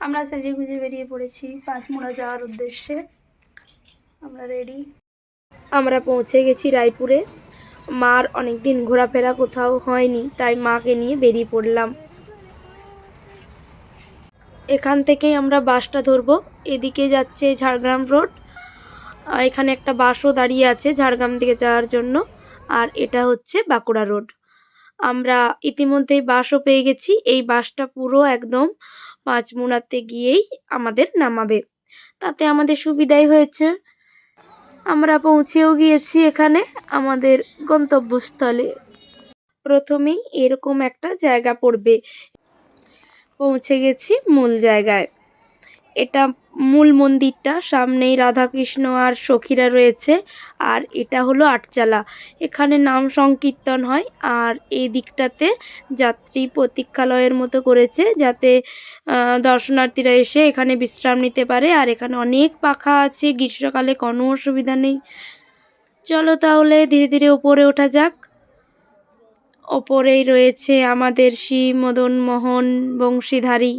আমরা সেজে গুজে বেরিয়ে পড়েছি পাঁচমোড়া যাওয়ার উদ্দেশ্যে। আমরা রেডি আমরা পৌঁছে গেছি রায়পুরে। মার অনেক দিন ঘোরাফেরা কোথাও হয়নি, তাই মাকে নিয়ে বেরিয়ে পড়লাম। এখান থেকেই আমরা বাসটা ধরবো। এদিকে যাচ্ছে ঝাড়গ্রাম রোড। এখানে একটা বাসও দাঁড়িয়ে আছে ঝাড়গ্রাম দিকে যাওয়ার জন্য। আর এটা হচ্ছে বাঁকুড়া রোড। আমরা ইতিমধ্যেই বাসও পেয়ে গেছি। এই বাসটা পুরো একদম পাঁচমুনাতে গিয়েই আমাদের নামাবে। তাতে আমাদের সুবিধাই হয়েছে। আমরা পৌঁছেও গিয়েছি এখানে আমাদের গন্তব্যস্থলে। প্রথমেই এরকম একটা জায়গা পড়বে। পৌঁছে গেছি মূল জায়গায়। এটা মূল মন্দিরটা, সামনেই রাধাকৃষ্ণ আর সখীরা রয়েছে, আর এটা হলো আটচালা। এখানে নাম সংকীর্তন হয়, আর এই দিকটাতে যাত্রী প্রতীক্ষালয়ের মতো করেছে, যাতে দর্শনার্থীরা এসে এখানে বিশ্রাম নিতে পারে, আর এখানে অনেক পাখা আছে, গ্রীষ্মকালে কোনো অসুবিধা নেই। চলো তাহলে ধীরে ধীরে ওপরে ওঠা যাক। ওপরেই রয়েছে আমাদের শ্রী মদন মোহন বংশীধারী।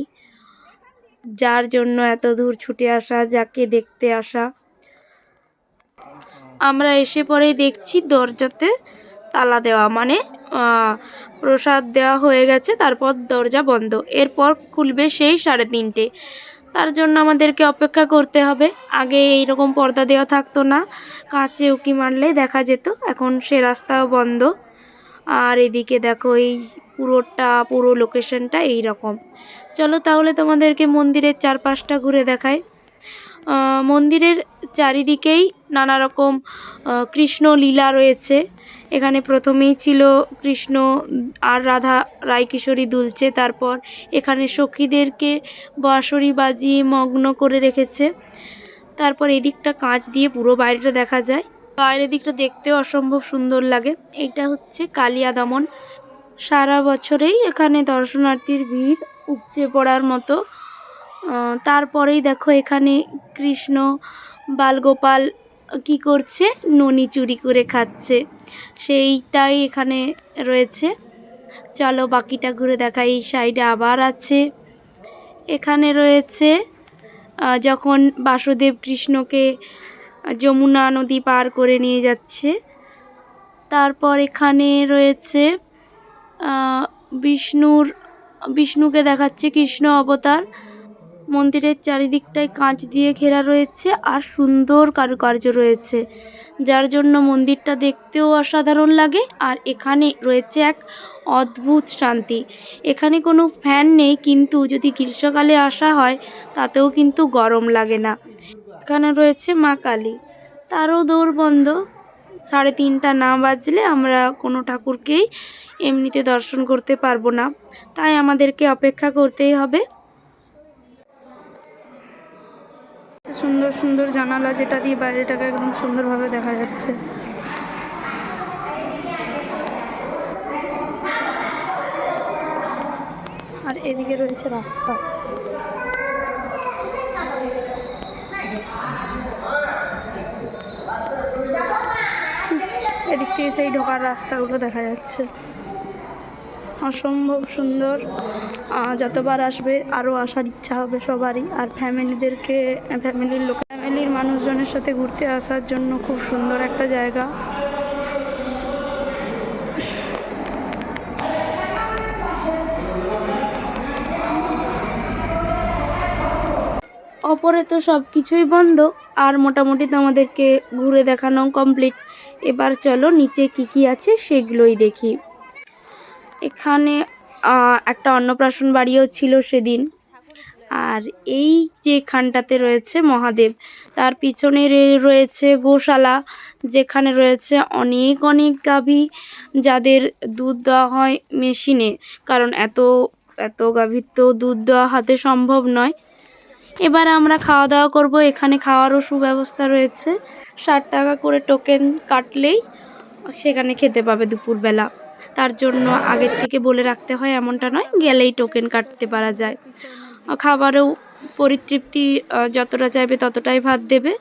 যার জন্য এত দূর ছুটে আসা, যাকে দেখতে আসা। আমরা এসে পরেই দেখছি দরজাতে তালা দেওয়া মানে প্রসাদ দেওয়া হয়ে গেছে, তারপর দরজা বন্ধ। এরপর খুলবে সেই সাড়ে তিনটে। তার জন্য আমাদেরকে অপেক্ষা করতে হবে। আগে এইরকম পর্দা দেওয়া থাকতো না, কাঁচে উকি মারলে দেখা যেত। এখন সে রাস্তাও বন্ধ। আর এদিকে দেখো, এই পুরোটা পুরো লোকেশনটা এই রকম চলো তাহলে তোমাদেরকে মন্দিরের চারপাশটা ঘুরে আহ, মন্দিরের চারিদিকেই নানা রকম কৃষ্ণ লীলা রয়েছে। এখানে প্রথমেই ছিল কৃষ্ণ আর রাধা রায়কিশোরী দুলছে তারপর এখানে সখীদেরকে বাঁশরি বাজিয়ে মগ্ন করে রেখেছে। তারপর এদিকটা কাঁচ দিয়ে পুরো বাইরেটা দেখা যায়। বাইরের দিকটা দেখতেও অসম্ভব সুন্দর লাগে। এইটা হচ্ছে কালিয়া দমন সারা বছরেই এখানে দর্শনার্থীর ভিড় উপচে পড়ার মতো। তারপরেই দেখো এখানে কৃষ্ণ, বালগোপাল কি করছে? ননি চুরি করে খাচ্ছে। সেইটাই এখানে রয়েছে। চলো বাকিটা ঘুরে দেখা এই সাইডে আবার আছে। এখানে রয়েছে যখন বাসুদেব কৃষ্ণকে যমুনা নদী পার করে নিয়ে যাচ্ছে। তারপর এখানে রয়েছে বিষ্ণুর, বিষ্ণুকে দেখাচ্ছে কৃষ্ণ অবতার। মন্দিরের চারিদিকটায় কাঁচ দিয়ে ঘেরা রয়েছে আর সুন্দর কারুকার্য রয়েছে, যার জন্য মন্দিরটা দেখতেও অসাধারণ লাগে। আর এখানে রয়েছে এক অদ্ভুত শান্তি। এখানে কোনো ফ্যান নেই, কিন্তু যদি গ্রীষ্মকালে আসা হয়, তাতেও কিন্তু গরম লাগে না। এখানে রয়েছে মা কালী। তারও দৌড় বন্ধ সাড়ে তিনটা না বাজলে আমরা কোনো ঠাকুরকেই এমনিতে দর্শন করতে পারব না। তাই আমাদেরকে অপেক্ষা করতেই হবে। সুন্দর সুন্দর জানালা যেটা দিয়ে বাইরেটাকে একদম সুন্দরভাবে দেখা যাচ্ছে। আর এদিকে রয়েছে রাস্তা। এদিক থেকে সেই ঢোকার রাস্তাগুলো দেখা যাচ্ছে। অসম্ভব সুন্দর। যতবার আসবে আরও আসার ইচ্ছা হবে সবারই। আর ফ্যামিলিদেরকে, ফ্যামিলির লোক, ফ্যামিলির মানুষজনের সাথে ঘুরতে আসার জন্য খুব সুন্দর একটা জায়গা। অপরে তো সব কিছুই বন্ধ। আর মোটামুটি তো আমাদেরকে ঘুরে দেখানো কমপ্লিট এবার চলো নিচে কি কি আছে সেগুলোই দেখি। এখানে একটা অন্নপ্রাশন বাড়িও ছিল সেদিন। আর এই যে খানটাতে রয়েছে মহাদেব, তার পিছনে রয়েছে গোশালা, যেখানে রয়েছে অনেক অনেক গাভী যাদের দুধ দেওয়া হয় মেশিনে। কারণ এত এত গাভীর তো দুধ দেওয়া হাতে সম্ভব নয়। এবার আমরা খাওয়া দাওয়া করব। এখানে খাওয়ারও সুব্যবস্থা রয়েছে। ষাট টাকা করে টোকেন কাটলেই সেখানে খেতে পাবে দুপুরবেলা। তার জন্য আগের থেকে বলে রাখতে হয়, এমনটা নয়, গেলেই টোকেন কাটতে পারা যায়। খাবারেও পরিতৃপ্তি যতটা চাইবে ততটাই ভাত দেবে।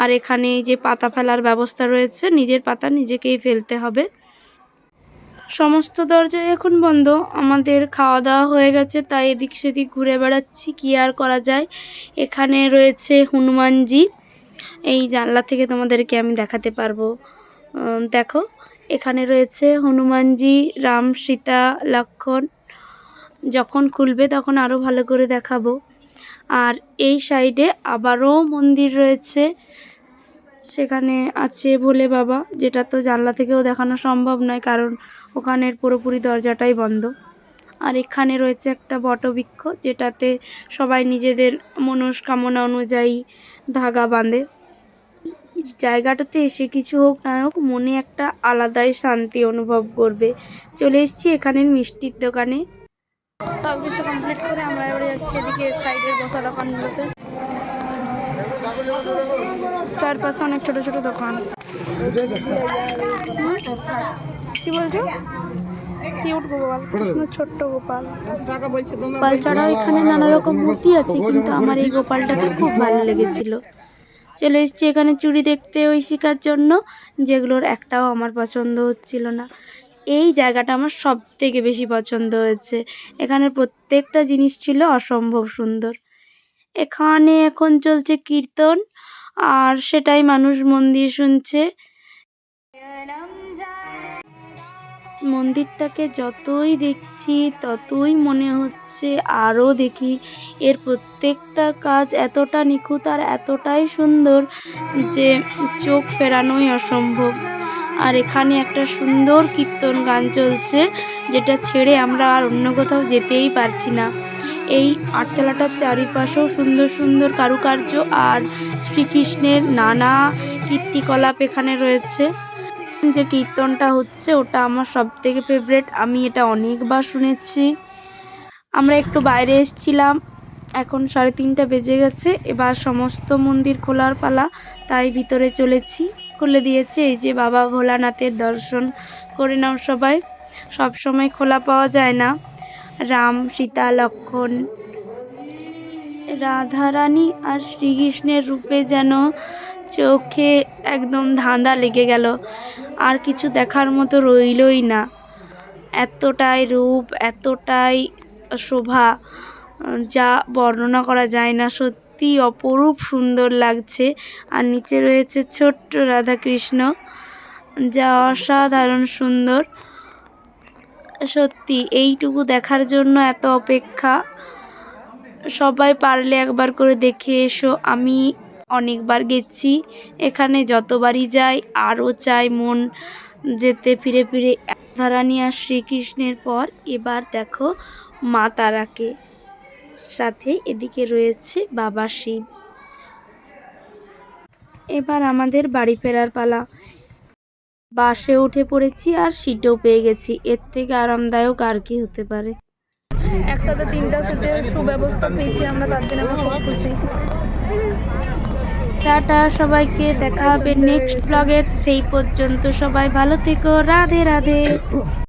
আর এখানে যে পাতা ফেলার ব্যবস্থা রয়েছে, নিজের পাতা নিজেকেই ফেলতে হবে। সমস্ত দরজাই এখন বন্ধ। আমাদের খাওয়া দাওয়া হয়ে গেছে, তাই এদিক সেদিক ঘুরে বেড়াচ্ছি। কি আর করা যায়? এখানে রয়েছে হনুমানজি। এই জানলা থেকে তোমাদেরকে আমি দেখাতে পারব। দেখো, এখানে রয়েছে হনুমানজি, রাম, সীতা, লক্ষণ। যখন খুলবে তখন আরও ভালো করে দেখাবো। আর এই সাইডে আবারও মন্দির রয়েছে। সেখানে আছে ভোলে বাবা, যেটা তো জানলা থেকেও দেখানো সম্ভব নয়, কারণ ওখানের পুরোপুরি দরজাটাই বন্ধ। আর এখানে রয়েছে একটা বটবৃক্ষ, যেটাতে সবাই নিজেদের মনস্কামনা অনুযায়ী ধাগা বাঁধে। জায়গাটাতে এসে কিছু হোক না হোক, মনে একটা আলাদাই শান্তি অনুভব করবে। চলে এসেছি এখানের মিষ্টির দোকানে। সব কিছু কমপ্লিট করে আমরা এবারে যাচ্ছি এদিকে সাইডের বসা দোকানগুলোতে। চারপাশে অনেক ছোট ছোট দোকান। কি বলছো? ছোট্ট গোপাল। গোপাল ছাড়াও এখানে মূর্তি আছে, কিন্তু আমার এই গোপালটাকে খুব ভালো লেগেছিল। চলে এসেছি এখানে চুড়ি দেখতে ওই শিকার জন্য, যেগুলোর একটাও আমার পছন্দ হচ্ছিল না। এই জায়গাটা আমার সব থেকে বেশি পছন্দ হয়েছে। এখানে প্রত্যেকটা জিনিস ছিল অসম্ভব সুন্দর। এখানে এখন চলছে কীর্তন, আর সেটাই মানুষ মন দিয়ে শুনছে। মন্দিরটাকে যতই দেখছি, ততই মনে হচ্ছে আরও দেখি। এর প্রত্যেকটা কাজ এতটা নিখুঁত আর এতটাই সুন্দর যে চোখ ফেরানোই অসম্ভব। আর এখানে একটা সুন্দর কীর্তন গান চলছে, যেটা ছেড়ে আমরা আর অন্য কোথাও যেতেই পারছি না। এই আটচালাটার চারিপাশেও সুন্দর সুন্দর কারুকার্য আর শ্রীকৃষ্ণের নানা কীর্তিকলাপ এখানে রয়েছে। যে কীর্তনটা হচ্ছে, ওটা আমার সব থেকে ফেভারেট আমি এটা অনেকবার শুনেছি। আমরা একটু বাইরে এসেছিলাম, এখন সাড়ে তিনটা বেজে গেছে। এবার সমস্ত মন্দির খোলার পালা, তাই ভিতরে চলেছি। খুলে দিয়েছে, এই যে বাবা ভোলানাথের দর্শন করে নাও সবাই। সব সময় খোলা পাওয়া যায় না। রাম, সীতা, লক্ষণ, রাধারানী আর শ্রীকৃষ্ণের রূপে যেন চোখে একদম ধাঁধা লেগে গেল। আর কিছু দেখার মতো রইলই না। এতটাই রূপ, এতটাই শোভা, যা বর্ণনা করা যায় না। সত্যি অপরূপ সুন্দর লাগছে। আর নিচে রয়েছে ছোট্ট রাধাকৃষ্ণ, যা অসাধারণ সুন্দর। সত্যি, এইটুকু দেখার জন্য এত অপেক্ষা। সবাই পারলে একবার করে দেখে এসো। আমি অনেকবার গেছি, এখানে যতবারই যাই, আরও চাই মন যেতে ফিরে ফিরে। রাধারানী আর শ্রীকৃষ্ণের পর এবার দেখো মা তারাকে। সাথে এদিকে রয়েছে বাবা শিব। এবার আমাদের বাড়ি ফেরার পালা। বাসে উঠে পড়েছি আর সিটও পেয়ে গেছি। এর থেকে আরামদায়ক আর কি হতে পারে। একসাথে তিনটা সিটের সুব্যবস্থা পেয়েছি আমরা তার জন্য আমরা খুব খুশি। টাটা সবাইকে দেখা হবে নেক্সট ব্লগে সেই পর্যন্ত সবাই ভালো থেকো। রাধে রাধে।